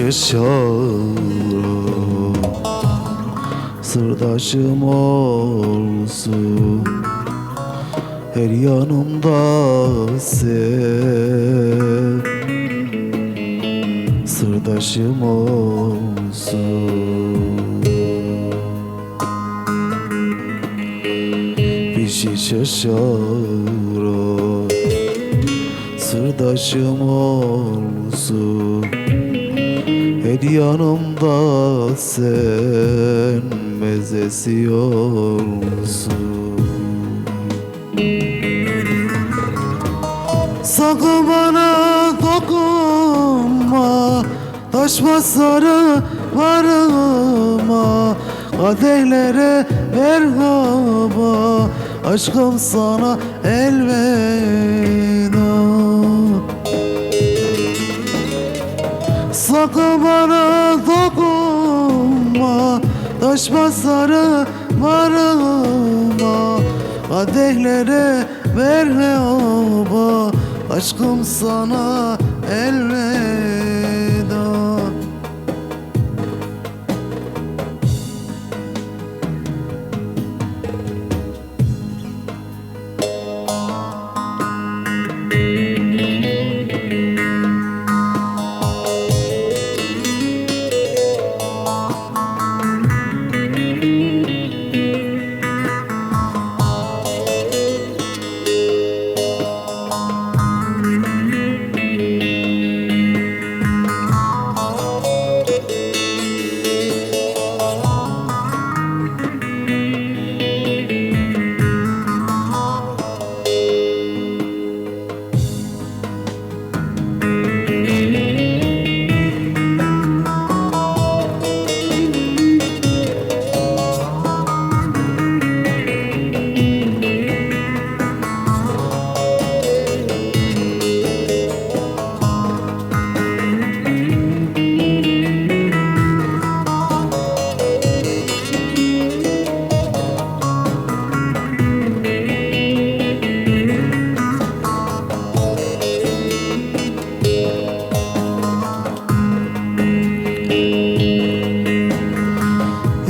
şaşarım Sırdaşım olsun. Her yanımda sen. Sırdaşım olsun. Bir şey şaşarım Sırdaşım olsun Her yanımda sen mezesi olsun Sakın bana dokunma Taşma sarı varıma Kadehlere ver hava Aşkım sana elveda Sakın bana dokunma Taşma sarı varıma Kadehlere ver hava Aşkım sana elveda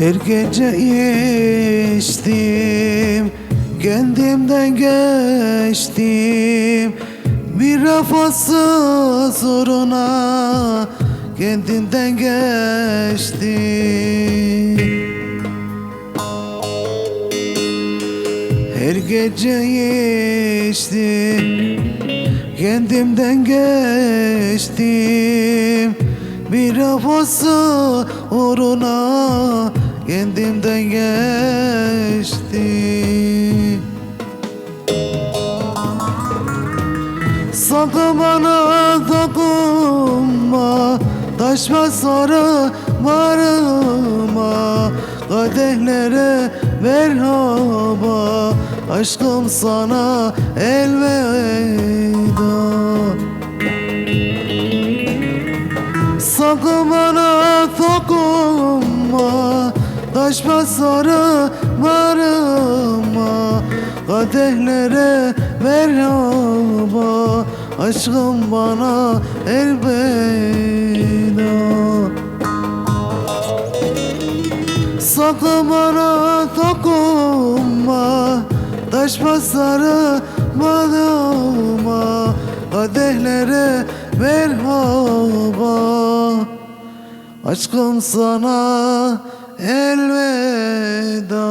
Her gece içtim Kendimden geçtim. Bir vefasız uğruna Kendinden geçtim. Her gece içtim Kendimden geçtim. Bir havası uğruna Kendimden geçtim Sakın bana dokunma Taşma sarı varıma Kadehlere ver hava Aşkım sana elveda. Sakın bana dokunma Taşma sarı varıma Kadehlere ver hava Aşkım bana elveda Sakın bana dokunma Taşma sarı varıma Kadehlere ver hava Aşkım sana elveda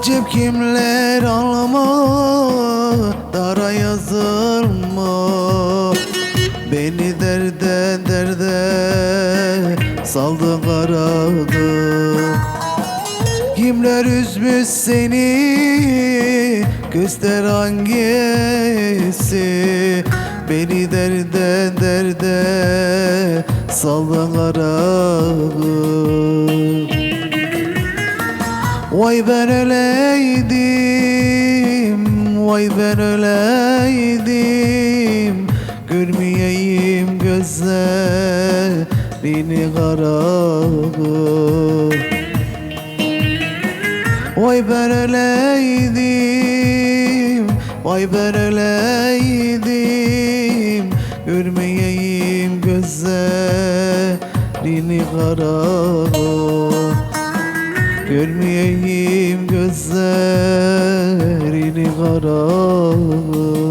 Acep kimler anlama Dara yazılma. Beni derde derde Saldı karadı. Kimler üzmüş seni Göster hangisi? Beni derde derde Saldı karadı Vay ben öleydim Vay ben öleydim Görmeyeyim gözlerini kararı. Vay ben öleydim Vay ben öleydim Görmeyeyim gözlerini kararı Görmeyeyim gözlerini karanlık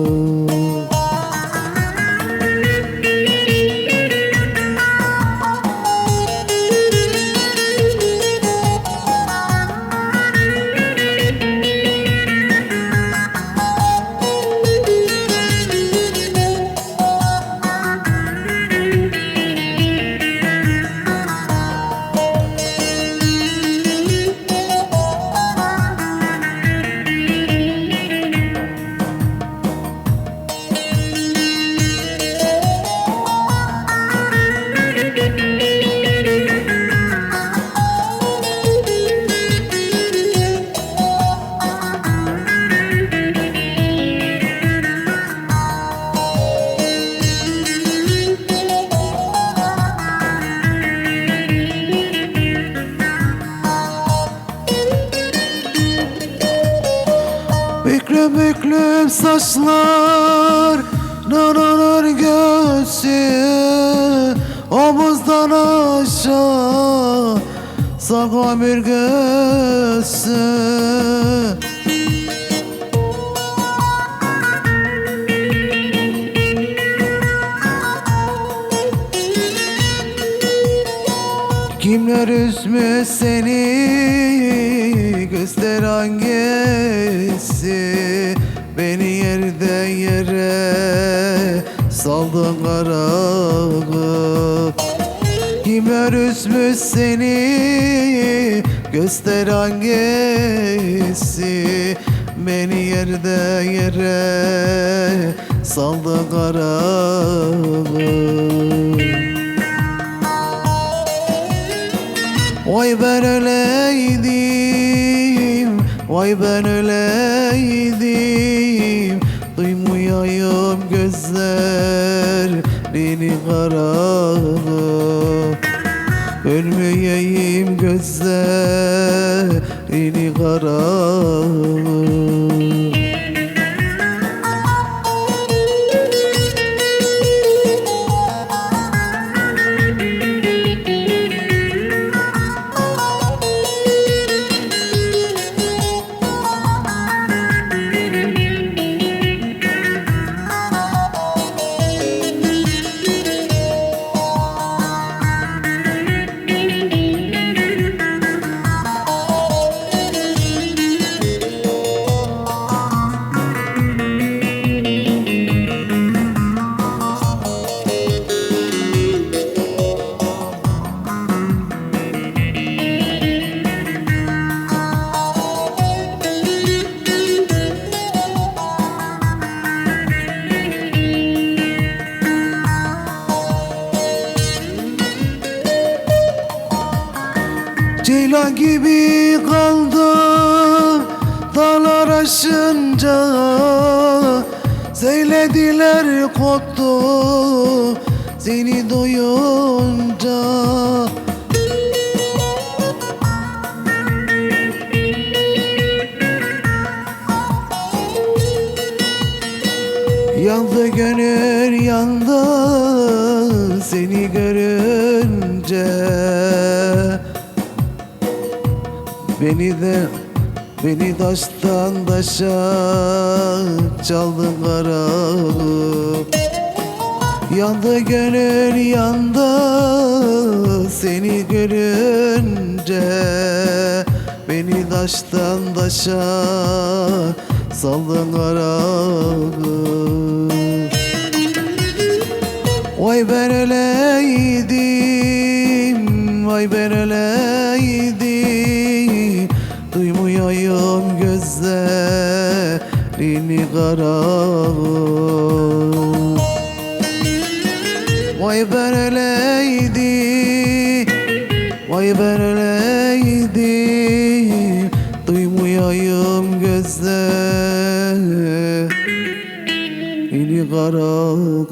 büklüm saçlar Nananır göğsü Omuzdan aşağı Saka bir göğsü. Kimler üzmüş seni? Göster hangisi Beni yerde yere Saldın karağı Kimler üzmüş seni? Göster hangisi? Beni yerde yere Saldın karağı Vay ben öleydim Vay ben öleydim Duymuyayım gözlerini karalı. Ölmeyeyim gözlerini karalı mutlu seni duyunca Yandı gönül yandı seni görünce. Beni de beni taştan taşa çaldın karanlık Yandı gönül yandı seni görünce. Beni taştan taşa saldın karanlık Vay ben öleydim, vay ben öleydim gözlerini karanlık Vay ben Vay ben öleydim Duymuyorum gözlerini karanlık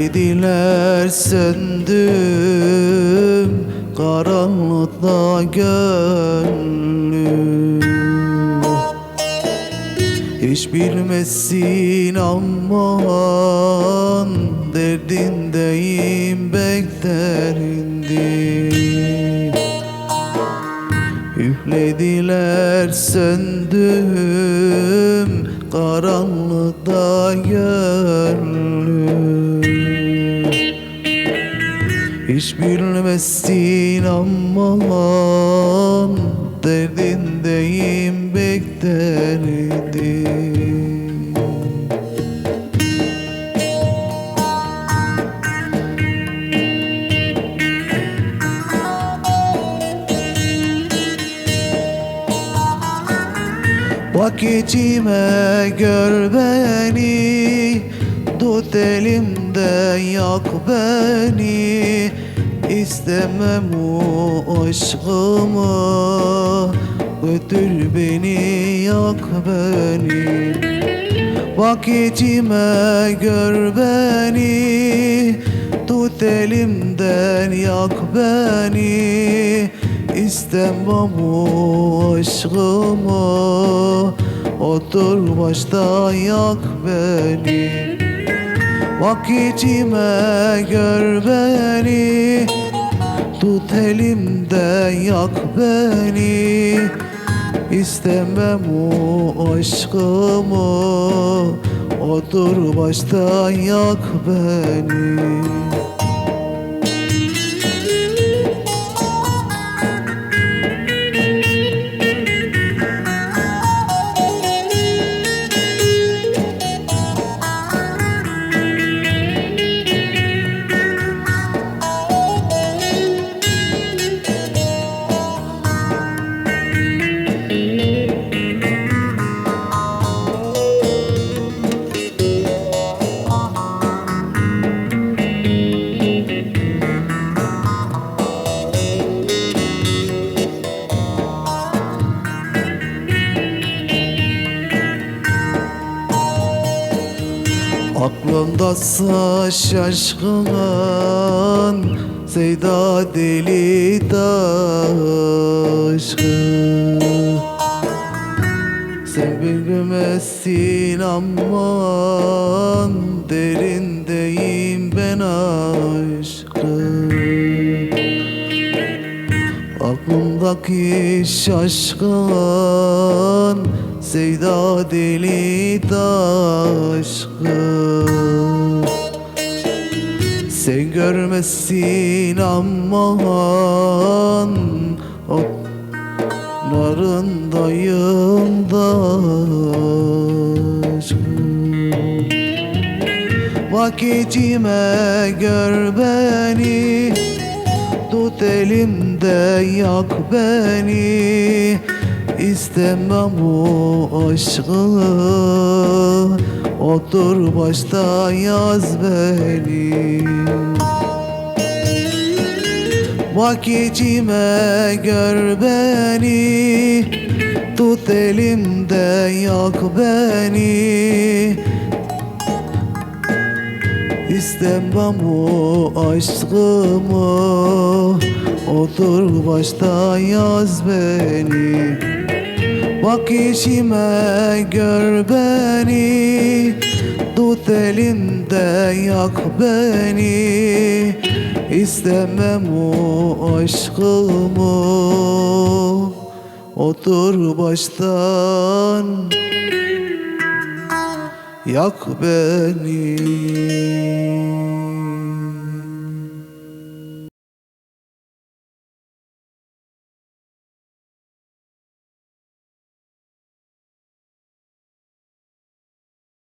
Üflediler söndüm karanlıkta gönlüm. Hiç bilmezsin aman derdindeyim beklerindim. Üflediler söndüm karanlıkta gönlüm Hiç bilmezsin aman derdindeyim beklerdim Vakitime gör beni Tut elimden yak beni. İstemem o aşkımı. Götür beni yak beni. Vakitime gör beni. Tut elimden yak beni. İstemem o aşkımı. Otur başta yak beni Vakitime gör beni. Tut elimden yak beni. İstemem o aşkımı. Otur başta yak beni Aklımdasa şaşkın Seyda deli taşkın. Sen bilmezsin aman Derindeyim ben aşkın. Aklımdaki şaşkın Sevda deli taşkın Sen görmezsin aman Onlarındayım da Vakitime gör beni Tut elimde yak beni İstemem bu aşkı. Otur başta yaz beni. Vakitime gör beni. Tut elimde yak beni. İstemem o aşkımı. Otur başta yaz beni Bak işime gör beni. Tut elimde yak beni. İstemem o aşkımı. Otur baştan. Yak beni